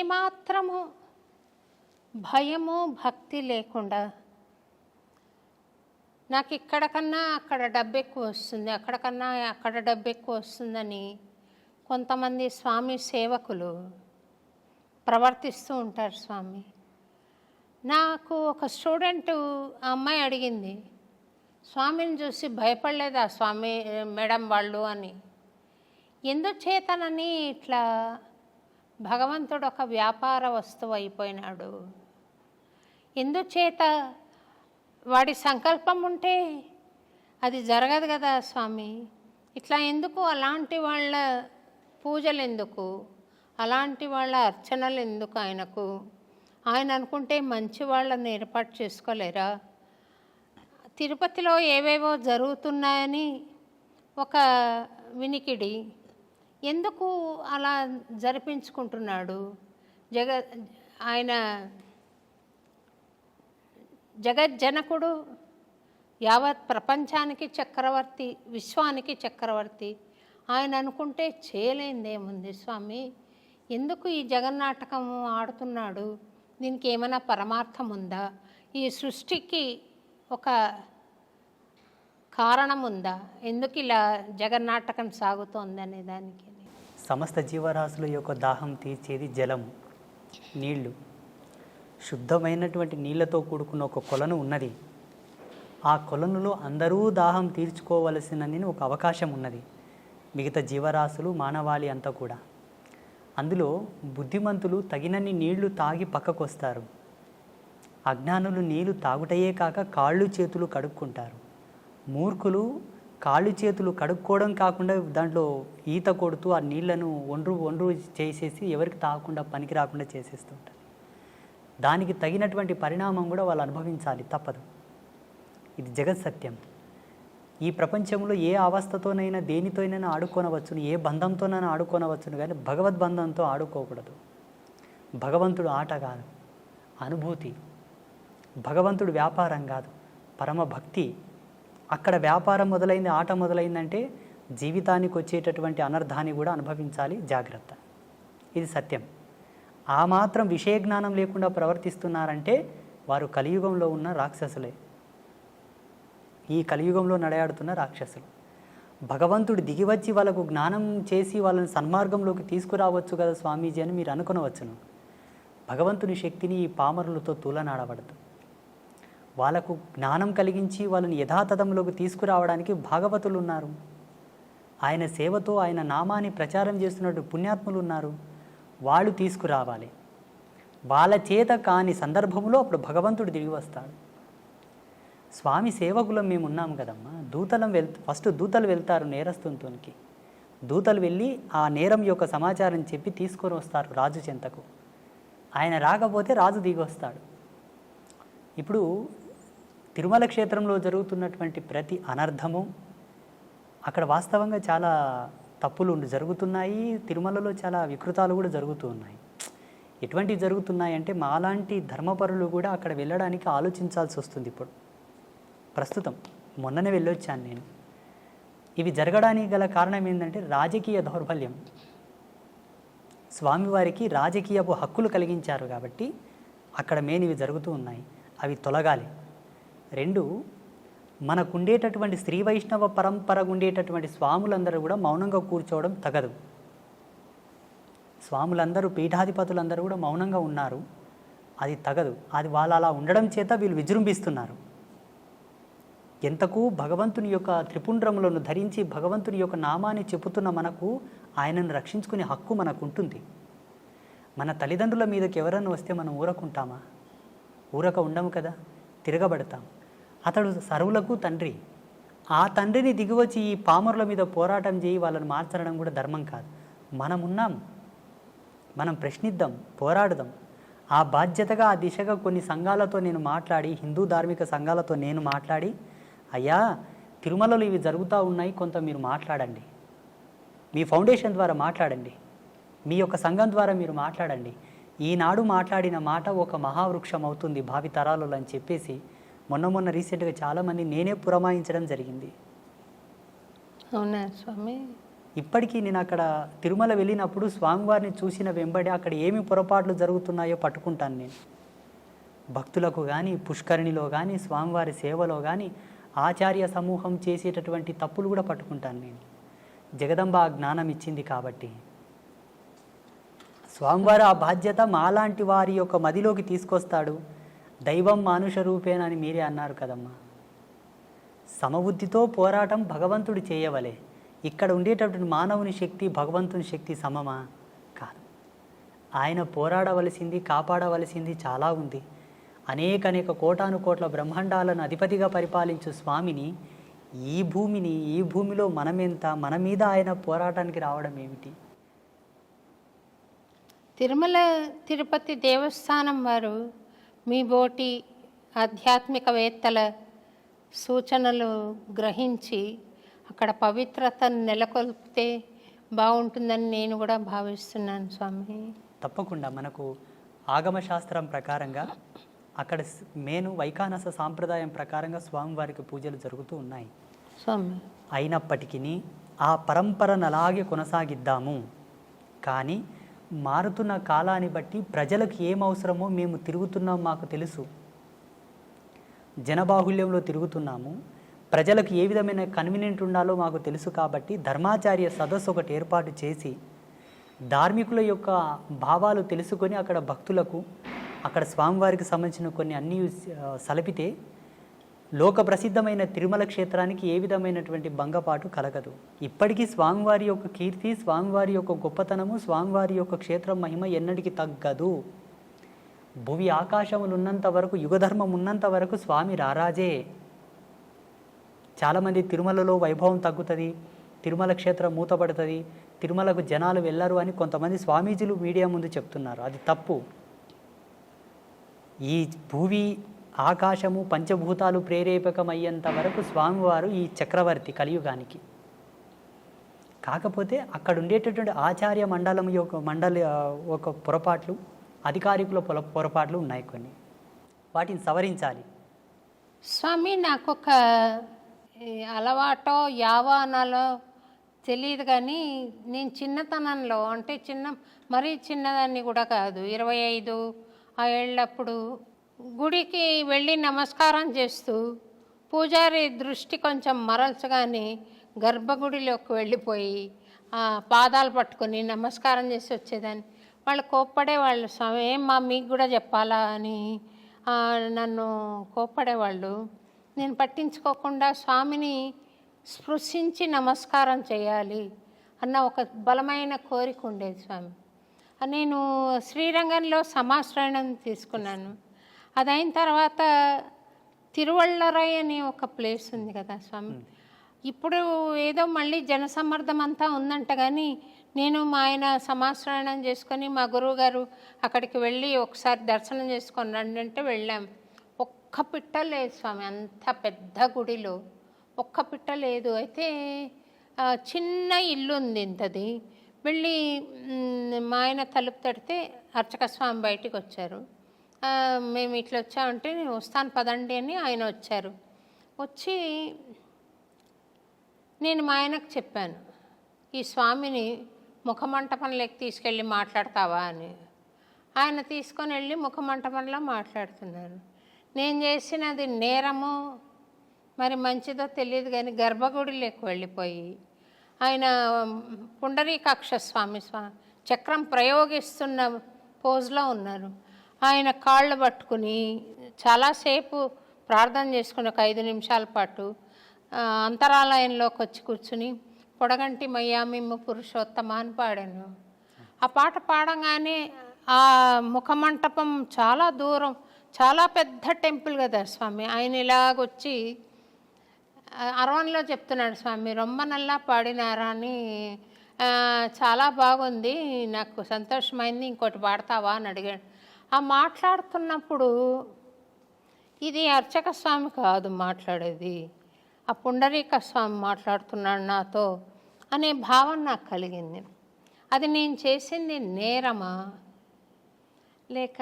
ఏమాత్రము భయము భక్తి లేకుండా నాకు ఇక్కడ కన్నా అక్కడ డబ్బు ఎక్కువ వస్తుంది అక్కడ కన్నా అక్కడ డబ్బు ఎక్కువ వస్తుందని కొంతమంది స్వామి సేవకులు ప్రవర్తిస్తూ ఉంటారు స్వామి. నాకు ఒక స్టూడెంట్ ఆ అమ్మాయి అడిగింది స్వామిని చూసి భయపడలేదా స్వామి మేడం వాళ్ళు అని. ఎందుచేతనని ఇట్లా భగవంతుడు ఒక వ్యాపార వస్తువు అయిపోయినాడు. ఎందుచేత? వాడి సంకల్పం ఉంటే అది జరగదు కదా స్వామి. ఇట్లా ఎందుకు? అలాంటి వాళ్ళ పూజలు ఎందుకు అలాంటి వాళ్ళ అర్చనలు ఎందుకు ఆయనకు? ఆయన అనుకుంటే మంచి వాళ్ళని ఏర్పాటు చేసుకోలేరా? తిరుపతిలో ఏవేవో జరుగుతున్నాయని ఒక వినికిడి. ఎందుకు అలా జరిపించుకుంటున్నాడు? జగ ఆయన జగజ్జనకుడు యావత్ ప్రపంచానికి చక్రవర్తి విశ్వానికి చక్రవర్తి. ఆయన అనుకుంటే చేయలేనిదేముంది స్వామి? ఎందుకు ఈ జగన్నాటకం ఆడుతున్నాడు? దీనికి ఏమైనా పరమార్థం ఉందా? ఈ సృష్టికి ఒక కారణం ఉందా ఎందుకు ఇలా జగన్నాటకం సాగుతోంది అనే దానికి? సమస్త జీవరాశుల యొక్క దాహం తీర్చేది జలం నీళ్ళు. శుద్ధమైనటువంటి నీళ్ళతో కూడుకున్న ఒక కొలను ఉన్నది. ఆ కొలనులో అందరూ దాహం తీర్చుకోవలసినని ఒక అవకాశం ఉన్నది. మిగతా జీవరాశులు మానవాళి అంతా కూడా. అందులో బుద్ధిమంతులు తగినన్ని నీళ్ళు తాగి పక్కకు వస్తారు అజ్ఞానులు నీళ్ళు తాగుటయే కాక కాళ్ళు చేతులు కడుక్కుంటారు. మూర్ఖులు కాళ్ళు చేతులు కడుక్కోవడం కాకుండా దాంట్లో ఈత కొడుతూ ఆ నీళ్ళను ఒండ్రు ఒండ్రు చేసేసి ఎవరికి తాగకుండా పనికి రాకుండా చేసేస్తుంటారు దానికి తగినటువంటి పరిణామం కూడా వాళ్ళు అనుభవించాలి తప్పదు. ఇది జగత్ సత్యం. ఈ ప్రపంచంలో ఏ అవస్థతోనైనా దేనితోనైనా ఆడుకోనవచ్చును ఏ బంధంతోనైనా ఆడుకోనవచ్చును కానీ భగవద్బంధంతో ఆడుకోకూడదు. భగవంతుడు ఆట కాదు అనుభూతి. భగవంతుడు వ్యాపారం కాదు పరమ భక్తి అక్కడ వ్యాపారం మొదలైంది ఆట మొదలైందంటే జీవితానికి వచ్చేటటువంటి అనర్థాన్ని కూడా అనుభవించాలి జాగ్రత్త. ఇది సత్యం. ఆ మాత్రం విషయ జ్ఞానం లేకుండా ప్రవర్తిస్తున్నారంటే వారు కలియుగంలో ఉన్న రాక్షసులే. ఈ కలియుగంలో నడయాడుతున్న రాక్షసులు. భగవంతుడు దిగివచ్చి వాళ్ళకు జ్ఞానం చేసి వాళ్ళని సన్మార్గంలోకి తీసుకురావచ్చు కదా స్వామీజీ అని మీరు అనుకునవచ్చును. భగవంతుని శక్తిని ఈ పామరులతో తులనాడబడదు. వాళ్ళకు జ్ఞానం కలిగించి వాళ్ళని యథాతథంలోకి తీసుకురావడానికి భాగవతులు ఉన్నారు. ఆయన సేవతో ఆయన నామాన్ని ప్రచారం చేస్తున్నట్టు పుణ్యాత్ములు ఉన్నారు. వాళ్ళు తీసుకురావాలి. వాళ్ళ చేత కాని సందర్భంలో అప్పుడు భగవంతుడు తిరిగి వస్తాడు. స్వామి సేవకులం మేము ఉన్నాం కదమ్మా. దూతలం వెళ్ ఫస్ట్ దూతలు వెళ్తారు నేరస్తునితోనికి దూతలు వెళ్ళి ఆ నేరం యొక్క సమాచారం చెప్పి తీసుకొని వస్తారు రాజు చెంతకు. ఆయన రాకపోతే రాజు దిగి వస్తాడు. ఇప్పుడు తిరుమల క్షేత్రంలో జరుగుతున్నటువంటి ప్రతి అనర్థము అక్కడ వాస్తవంగా చాలా తప్పులు జరుగుతున్నాయి తిరుమలలో చాలా వికృతాలు కూడా జరుగుతూ ఉన్నాయి. ఎటువంటివి జరుగుతున్నాయి అంటే మాలాంటి ధర్మపరులు కూడా అక్కడ వెళ్ళడానికి ఆలోచించాల్సి వస్తుంది ఇప్పుడు. ప్రస్తుతం మొన్ననే వెళ్ళొచ్చాను నేను. ఇవి జరగడానికి గల కారణం ఏంటంటే రాజకీయ దౌర్బల్యం. స్వామివారికి రాజకీయపు హక్కులు కలిగించారు కాబట్టి అక్కడ మెయిన్ ఇవి జరుగుతూ ఉన్నాయి. అవి తొలగాలి. రెండు మనకుండేటటువంటి శ్రీ వైష్ణవ పరంపర ఉండేటటువంటి స్వాములందరూ కూడా మౌనంగా కూర్చోవడం తగదు. స్వాములందరూ పీఠాధిపతులందరూ కూడా మౌనంగా ఉన్నారు. అది తగదు. అది వాళ్ళు అలా ఉండడం చేత వీళ్ళు విజృంభిస్తున్నారు. ఎంతకు భగవంతుని యొక్క త్రిపుండ్రములను ధరించి భగవంతుని యొక్క నామాన్ని చెబుతున్న మనకు ఆయనను రక్షించుకునే హక్కు మనకు ఉంటుంది మన తల్లిదండ్రుల మీదకి ఎవరన్నా వస్తే మనం ఊరకుంటామా? ఊరక ఉండము కదా? తిరగబడతాం. అతడు సరువులకు తండ్రి. ఆ తండ్రిని దిగివచ్చి ఈ పామరుల మీద పోరాటం చేయి వాళ్ళని మార్చడం కూడా ధర్మం కాదు. మనం ఉన్నాం మనం ప్రశ్నిద్దాం పోరాడదాం. ఆ బాధ్యతగా ఆ దిశగా కొన్ని సంఘాలతో నేను మాట్లాడి హిందూ ధార్మిక సంఘాలతో నేను మాట్లాడి అయ్యా తిరుమలలో ఇవి జరుగుతూ ఉన్నాయి కొంత మీరు మాట్లాడండి. మీ ఫౌండేషన్ ద్వారా మాట్లాడండి. మీ యొక్క సంఘం ద్వారా మీరు మాట్లాడండి. ఈనాడు మాట్లాడిన మాట ఒక మహావృక్షం అవుతుంది భావి తరాలలో అని చెప్పేసి మొన్న మొన్న రీసెంట్గా చాలామంది నేనే పురమాయించడం జరిగింది. అవునా స్వామి? ఇప్పటికీ నేను అక్కడ తిరుమల వెళ్ళినప్పుడు స్వామివారిని చూసిన వెంబడి అక్కడ ఏమి పొరపాట్లు జరుగుతున్నాయో పట్టుకుంటాను నేను. భక్తులకు కానీ పుష్కరిణిలో కానీ స్వామివారి సేవలో కానీ ఆచార్య సమూహం చేసేటటువంటి తప్పులు కూడా పట్టుకుంటాను నేను. జగదంబ జ్ఞానం ఇచ్చింది కాబట్టి. స్వామివారు ఆ బాధ్యత మాలాంటి వారి యొక్క మదిలోకి తీసుకొస్తాడు. దైవం మానుష రూపేణ అని మీరే అన్నారు కదమ్మా. సమబుద్ధితో పోరాటం భగవంతుడు చేయవలే. ఇక్కడ ఉండేటటువంటి మానవుని శక్తి భగవంతుని శక్తి సమమా? కాదు. ఆయన పోరాడవలసింది కాపాడవలసింది చాలా ఉంది. అనేక అనేక కోటాను కోట్ల బ్రహ్మాండాలను అధిపతిగా పరిపాలించు స్వామిని ఈ భూమిని ఈ భూమిలో మనమెంత మన మీద ఆయన పోరాటానికి రావడం ఏమిటి? తిరుమల తిరుపతి దేవస్థానం వారు మీ బోటి ఆధ్యాత్మికవేత్తల సూచనలు గ్రహించి అక్కడ పవిత్రతను నెలకొల్పితే బాగుంటుందని నేను కూడా భావిస్తున్నాను స్వామి. తప్పకుండా మనకు ఆగమ శాస్త్రం ప్రకారంగా అక్కడ మేను వైకానస సాంప్రదాయం ప్రకారంగా స్వామివారికి పూజలు జరుగుతూ ఉన్నాయి. స్వామి. అయినప్పటికీ ఆ పరంపరను అలాగే కొనసాగిద్దాము. కానీ మారుతున్న కాలాన్ని బట్టి ప్రజలకు ఏం అవసరమో మేము తిరుగుతున్నాం మాకు తెలుసు. జనబాహుళ్యంలో తిరుగుతున్నాము. ప్రజలకు ఏ విధమైన కన్వీనియంట్ ఉండాలో మాకు తెలుసు కాబట్టి ధర్మాచార్య సదస్సు ఒకటి ఏర్పాటు చేసి ధార్మికుల యొక్క భావాలు తెలుసుకొని అక్కడ భక్తులకు అక్కడ స్వామివారికి సంబంధించిన కొన్ని అన్ని సలిపితే సలపితే లోక ప్రసిద్ధమైన తిరుమల క్షేత్రానికి ఏ విధమైనటువంటి భంగపాటు కలగదు. ఇప్పటికీ స్వామివారి యొక్క కీర్తి స్వామివారి యొక్క గొప్పతనము స్వామివారి యొక్క క్షేత్రం మహిమ ఎన్నటికి తగ్గదు. భువి ఆకాశములు ఉన్నంత వరకు యుగధర్మం ఉన్నంత వరకు స్వామి రారాజే. చాలామంది తిరుమలలో వైభవం తగ్గుతుంది తిరుమల క్షేత్రం మూతపడుతుంది తిరుమలకు జనాలు వెళ్ళరు అని కొంతమంది స్వామీజీలు మీడియా ముందు చెప్తున్నారు. అది తప్పు. ఈ భూమి ఆకాశము పంచభూతాలు ప్రేరేపకమయ్యేంత వరకు స్వామివారు ఈ చక్రవర్తి కలియుగానికి. కాకపోతే అక్కడ ఉండేటటువంటి ఆచార్య మండలం యొక్క మండలి ఒక పొరపాట్లు అధికారికుల పొల పొరపాట్లు ఉన్నాయి కొన్ని. వాటిని సవరించాలి. స్వామి నాకు ఒక అలవాటో యావానాలో తెలియదు కానీ నేను చిన్నతనంలో అంటే చిన్న మరీ చిన్నదాన్ని కూడా కాదు ఇరవై ఐదు ఆ ఏళ్ళప్పుడు గుడికి వెళ్ళి నమస్కారం చేస్తూ పూజారి దృష్టి కొంచెం మరల్చగానే గర్భగుడిలోకి వెళ్ళిపోయి ఆ పాదాలు పట్టుకొని నమస్కారం చేసి వచ్చేదాన్ని. వాళ్ళు కోప్పడే వాళ్ళు స్వామి ఏం మా మీకు కూడా చెప్పాలా? అని నన్ను కోప్పడేవాళ్ళు నేను పట్టించుకోకుండా స్వామిని స్పృశించి నమస్కారం చేయాలి అన్న ఒక బలమైన కోరిక ఉండేది స్వామి. నేను శ్రీరంగంలో సమాశ్రయణం తీసుకున్నాను. అదైన తర్వాత తిరువళ్ళరై అనే ఒక ప్లేస్ ఉంది కదా స్వామి. ఇప్పుడు ఏదో మళ్ళీ జనసమ్మర్దం అంతా ఉందంట కానీ నేను మా ఆయన సమాశ్రయణం చేసుకొని మా గురువు గారు అక్కడికి వెళ్ళి ఒకసారి దర్శనం చేసుకొని రండి అంటే వెళ్ళాం. ఒక్క పిట్ట లేదు స్వామి అంత పెద్ద గుడిలో. ఒక్క పిట్ట లేదు. అయితే చిన్న ఇల్లు ఉంది ఇంతది. వెళ్ళి మ్, ఆయన తలుపు తడితే అర్చక స్వామి బయటికి వచ్చారు. మేము ఇట్లా వచ్చామంటే నేను వస్తాను పదండి అని ఆయన వచ్చారు. వచ్చి నేను మా ఆయనకు చెప్పాను ఈ స్వామిని ముఖమంటపంలోకి తీసుకెళ్ళి మాట్లాడతావా అని. ఆయన తీసుకొని వెళ్ళి ముఖమంటపంలో మాట్లాడుతున్నారు. నేను చేసినది నేరము మరి మంచిదో తెలియదు కానీ గర్భగుడిలోకి వెళ్ళిపోయి ఆయన పుండరీకాక్ష స్వామి స్వా చక్రం ప్రయోగిస్తున్న పోజ్లో ఉన్నారు. ఆయన కాళ్ళు పట్టుకుని చాలాసేపు ప్రార్థన చేసుకుని ఒక ఐదు నిమిషాల పాటు అంతరాలయంలోకి వచ్చి కూర్చుని పొడగంటి మయ్యామిమ్మ పురుషోత్తమ అని పాడాను. ఆ పాట పాడంగానే ఆ ముఖమంటపం చాలా దూరం చాలా పెద్ద టెంపుల్ కదా స్వామి. ఆయన ఇలాగొచ్చి ఆ, అరవన్లో చెప్తున్నాడు స్వామి రొమ్మ నల్లా పాడినారా అని చాలా బాగుంది నాకు సంతోషమైంది ఇంకోటి పాడతావా అని అడిగాడు. ఆ మాట్లాడుతున్నప్పుడు ఇది అర్చక స్వామి కాదు మాట్లాడేది. ఆ పుండరీక స్వామి మాట్లాడుతున్నాడు నాతో అనే భావన నాకు కలిగింది. అది నేను చేసింది నేరమా? లేక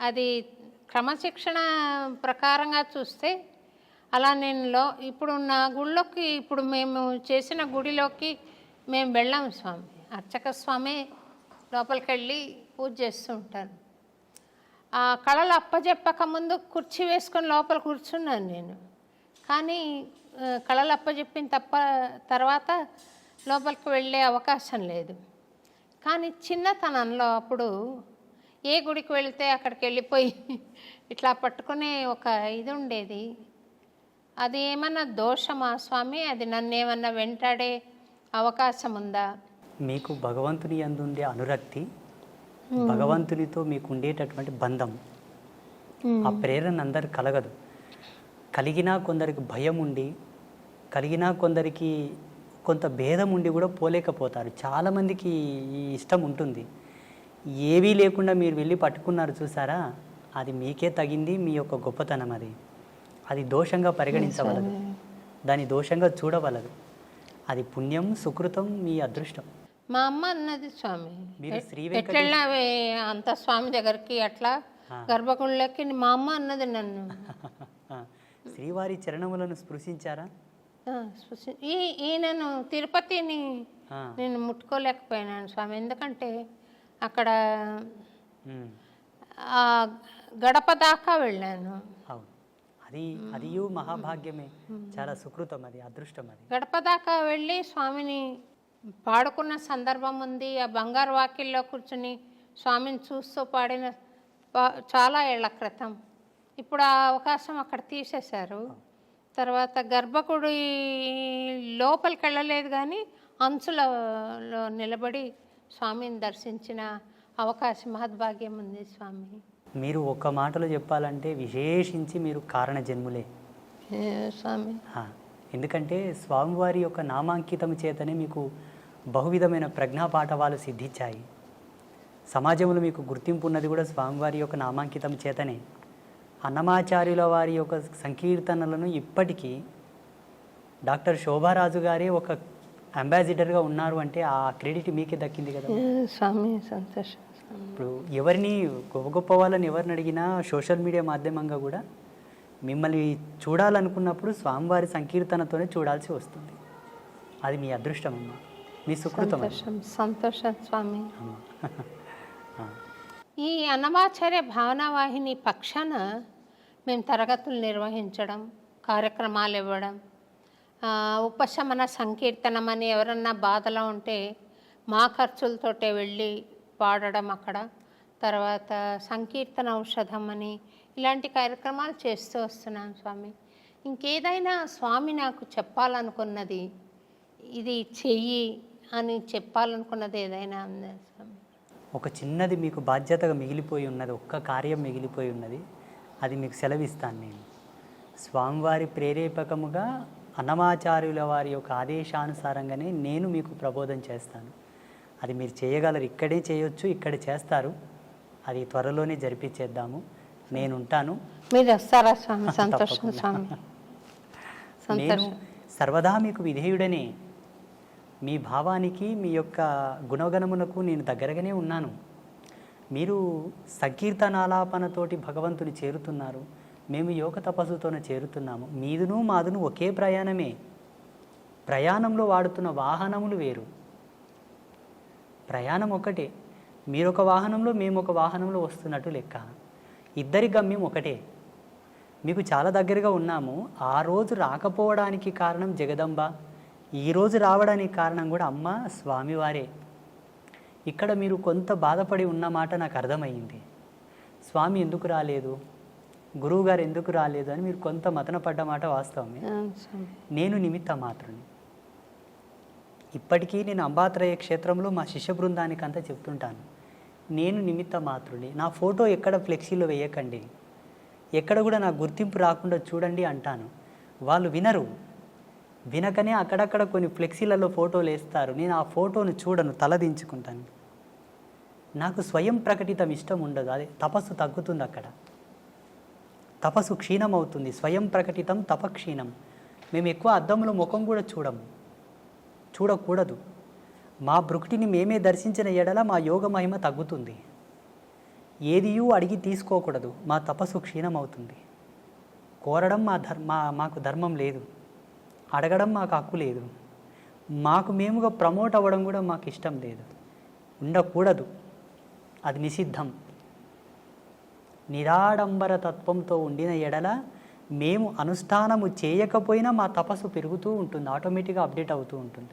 అది క్రమశిక్షణ ప్రకారంగా చూస్తే అలా నేను లో ఇప్పుడు నా గుళ్ళోకి ఇప్పుడు మేము చేసిన గుడిలోకి మేము వెళ్ళాము స్వామి. అర్చక స్వామి లోపలికి వెళ్ళి పూజ చేస్తుంటాను ఆ కళలు అప్పచెప్పక ముందు కుర్చీ వేసుకొని లోపల కూర్చున్నాను నేను. కానీ కళలు అప్పచెప్పిన తప్ప తర్వాత లోపలికి వెళ్ళే అవకాశం లేదు. కానీ చిన్నతనంలో అప్పుడు ఏ గుడికి వెళితే అక్కడికి వెళ్ళిపోయి ఇట్లా పట్టుకునే ఒక ఇది ఉండేది. అది ఏమన్నా దోషమా స్వామి? అది నన్ను ఏమన్నా వెంటాడే అవకాశం ఉందా? మీకు భగవంతుని అందుండే అనురక్తి భగవంతునితో మీకు ఉండేటటువంటి బంధం. ఆ ప్రేరణ అందరు కలగదు. కలిగినా కొందరికి భయం ఉండి కలిగినా కొందరికి కొంత భేదం ఉండి కూడా పోలేకపోతారు. చాలామందికి ఈ ఇష్టం ఉంటుంది. ఏవీ లేకుండా మీరు వెళ్ళి పట్టుకున్నారు చూసారా? అది మీకే తగింది మీ యొక్క గొప్పతనం అది. అది దోషంగా పరిగణించవలదు. దాని దోషంగా చూడవలదు. అది పుణ్యం సుకృతం మీ అదృష్టం. మా అమ్మ అన్నది స్వామి. ఎట్లెళ్ళావే అంత స్వామి దగ్గరికి అట్లా గర్భగుడిలోకి మా అమ్మ అన్నది నన్ను. శ్రీవారి చరణములను స్పృశించారా? ఈ ఈయనను తిరుపతిని నేను ముట్టుకోలేకపోయినాను స్వామి. ఎందుకంటే అక్కడ గడప దాకా వెళ్ళాను. అది అదియు మహాభాగ్యమే. చాలా సుకృతం అది అదృష్టం అది. గడప దాకా వెళ్ళి స్వామిని పాడుకున్న సందర్భం ఉంది. ఆ బంగారు వాకిల్లో కూర్చుని స్వామిని చూస్తూ పాడిన చాలా ఏళ్ళ క్రితం. ఇప్పుడు ఆ అవకాశం అక్కడ తీసేశారు. తర్వాత గర్భగుడి లోపలికి వెళ్ళలేదు కానీ అంచులలో నిలబడి స్వామిని దర్శించిన అవకాశం మహద్భాగ్యం ఉంది స్వామి. మీరు ఒక్క మాటలో చెప్పాలంటే విశేషించి మీరు కారణ జన్ములే స్వామి? ఎందుకంటే స్వామివారి యొక్క నామాంకితం చేతనే మీకు బహువిధమైన ప్రజ్ఞా పాఠవాలు సిద్ధించాయి. సమాజంలో మీకు గుర్తింపు ఉన్నది కూడా స్వామివారి యొక్క నామాంకితం చేతనే. అన్నమాచార్యుల వారి యొక్క సంకీర్తనలను ఇప్పటికీ డాక్టర్ శోభారాజు గారే ఒక అంబాసిడర్గా ఉన్నారు అంటే ఆ క్రెడిట్ మీకే దక్కింది కదా. స్వామి సంతోషం ఇప్పుడు ఎవరిని గొప్ప గొప్ప వాళ్ళని ఎవరిని అడిగినా సోషల్ మీడియా మాధ్యమంగా కూడా మిమ్మల్ని చూడాలనుకున్నప్పుడు స్వామివారి సంకీర్తనతోనే చూడాల్సి వస్తుంది. అది మీ అదృష్టం అమ్మ. మీ సుకృతం. సంతోషం సంతోషం స్వామి. ఈ అన్నమాచార్య భావనావాహిని పక్షాన మేము తరగతులు నిర్వహించడం కార్యక్రమాలు ఇవ్వడం ఉపశమన సంకీర్తనం అని ఎవరన్నా బాధలో ఉంటే మా ఖర్చులతోటే వెళ్ళి పాడడం అక్కడ. తర్వాత సంకీర్తన ఔషధం అని ఇలాంటి కార్యక్రమాలు చేస్తూ వస్తున్నాం స్వామి. ఇంకేదైనా స్వామి నాకు చెప్పాలనుకున్నది ఇది చెయ్యి అని చెప్పాలనుకున్నది ఏదైనా ఉందా స్వామి? ఒక చిన్నది మీకు బాధ్యతగా మిగిలిపోయి ఉన్నది ఒక్క కార్యం మిగిలిపోయి ఉన్నది అది మీకు సెలవిస్తాను నేను. స్వామివారి ప్రేరేపకముగా అన్నమాచార్యుల వారి యొక్క ఆదేశానుసారంగానే నేను మీకు ప్రబోధం చేస్తాను. అది మీరు చేయగలరు ఇక్కడే చేయొచ్చు ఇక్కడ చేస్తారు. అది త్వరలోనే జరిపించేద్దాము. నేను ఉంటాను మీరు వస్తారా స్వామి? సంతోషం తప్పకుండా. స్వామి. నేను సంతోషం. సర్వదా మీకు విధేయుడనే. మీ భావానికి మీ యొక్క గుణగణములకు నేను దగ్గరగానే ఉన్నాను. మీరు సంకీర్తనాలాపనతోటి భగవంతుని చేరుతున్నారు. మేము యోగ తపస్సుతోనే చేరుతున్నాము. మీదును మాదును ఒకే ప్రయాణమే. ప్రయాణంలో వాడుతున్న వాహనములు వేరు. ప్రయాణం ఒకటే. మీరు ఒక వాహనంలో మేము ఒక వాహనంలో వస్తున్నట్టు లెక్క. ఇద్దరి గమ్యం ఒకటే. మీకు చాలా దగ్గరగా ఉన్నాము. ఆ రోజు రాకపోవడానికి కారణం జగదంబ. ఈ రోజు రావడానికి కారణం కూడా అమ్మ స్వామివారే. ఇక్కడ మీరు కొంత బాధపడి ఉన్న మాట నాకు అర్థమైంది. స్వామి ఎందుకు రాలేదు? గురువుగారు ఎందుకు రాలేదు అని మీరు కొంత మతన పడ్డ మాట వాస్తవమే. నేను నిమిత్త మాత్రుని. ఇప్పటికీ నేను అంబాత్రయ క్షేత్రంలో మా శిష్య బృందానికి అంతా చెప్తుంటాను. నేను నిమిత్త మాత్రుని. నా ఫోటో ఎక్కడ ఫ్లెక్సీలో వేయకండి. ఎక్కడ కూడా నా గుర్తింపు రాకుండా చూడండి అంటాను. వాళ్ళు వినరు. వినకనే అక్కడక్కడ కొన్ని ఫ్లెక్సీలలో ఫోటోలు వేస్తారు. నేను ఆ ఫోటోను చూడను తలదించుకుంటాను నాకు స్వయం ప్రకటితం ఇష్టం ఉండదు. అదే తపస్సు తగ్గుతుంది అక్కడ. తపస్సు క్షీణమవుతుంది. స్వయం ప్రకటితం తపక్షీణం. మేము ఎక్కువ అద్దంలో ముఖం కూడా చూడము చూడకూడదు. మా బృక్టిని మేమే దర్శించిన ఎడల మా యోగ మహిమ తగ్గుతుంది. ఏదియూ అడిగి తీసుకోకూడదు. మా తపస్సు క్షీణమవుతుంది. కోరడం మా ధర్మ మాకు ధర్మం లేదు. అడగడం మాకు హక్కు లేదు. మాకు మేముగా ప్రమోట్ అవ్వడం కూడా మాకు ఇష్టం లేదు. ఉండకూడదు. అది నిషిద్ధం. నిరాడంబర తత్వంతో ఉండిన ఎడల మేము అనుష్ఠానము చేయకపోయినా మా తపస్సు పెరుగుతూ ఉంటుంది. ఆటోమేటిక్గా అప్డేట్ అవుతూ ఉంటుంది.